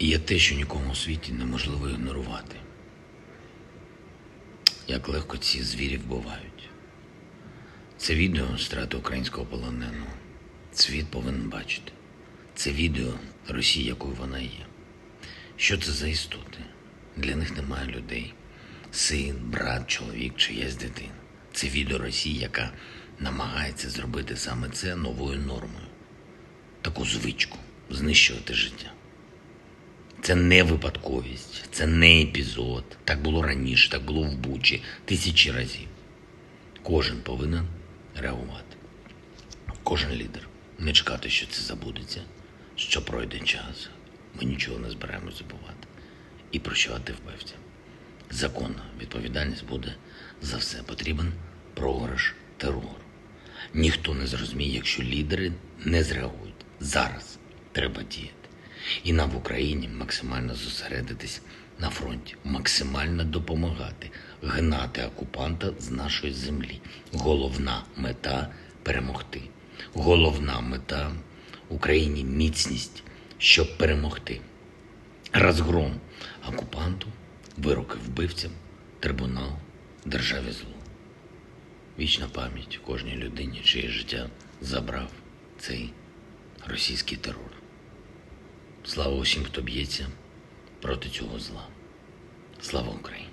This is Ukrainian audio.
І є те, що нікому у світі неможливо ігнорувати. Як легко ці звірі вбивають. Це відео страти українського полоненого. Світ повинен бачити. Це відео Росії, якою вона є. Що це за істоти? Для них немає людей. Син, брат, чоловік, чиясь дитина. Це відео Росії, яка намагається зробити саме це новою нормою. Таку звичку знищувати життя. Це не випадковість, це не епізод. Так було раніше, так було в Бучі тисячі разів. Кожен повинен реагувати. Кожен лідер. Не чекати, що це забудеться, що пройде час. Ми нічого не збираємось забувати. І прощувати вбивцям. Законна відповідальність буде за все. Потрібен програш терору. Ніхто не зрозуміє, якщо лідери не зреагують. Зараз треба діяти. І нам в Україні максимально зосередитись на фронті, максимально допомагати, гнати окупанта з нашої землі. Головна мета перемогти. Головна мета Україні міцність, щоб перемогти. Розгром окупанту, вироки вбивцям, трибунал, державі зло. Вічна пам'ять кожній людині, чиє життя забрав цей російський терор. Слава усім, хто б'ється проти цього зла. Слава Україні!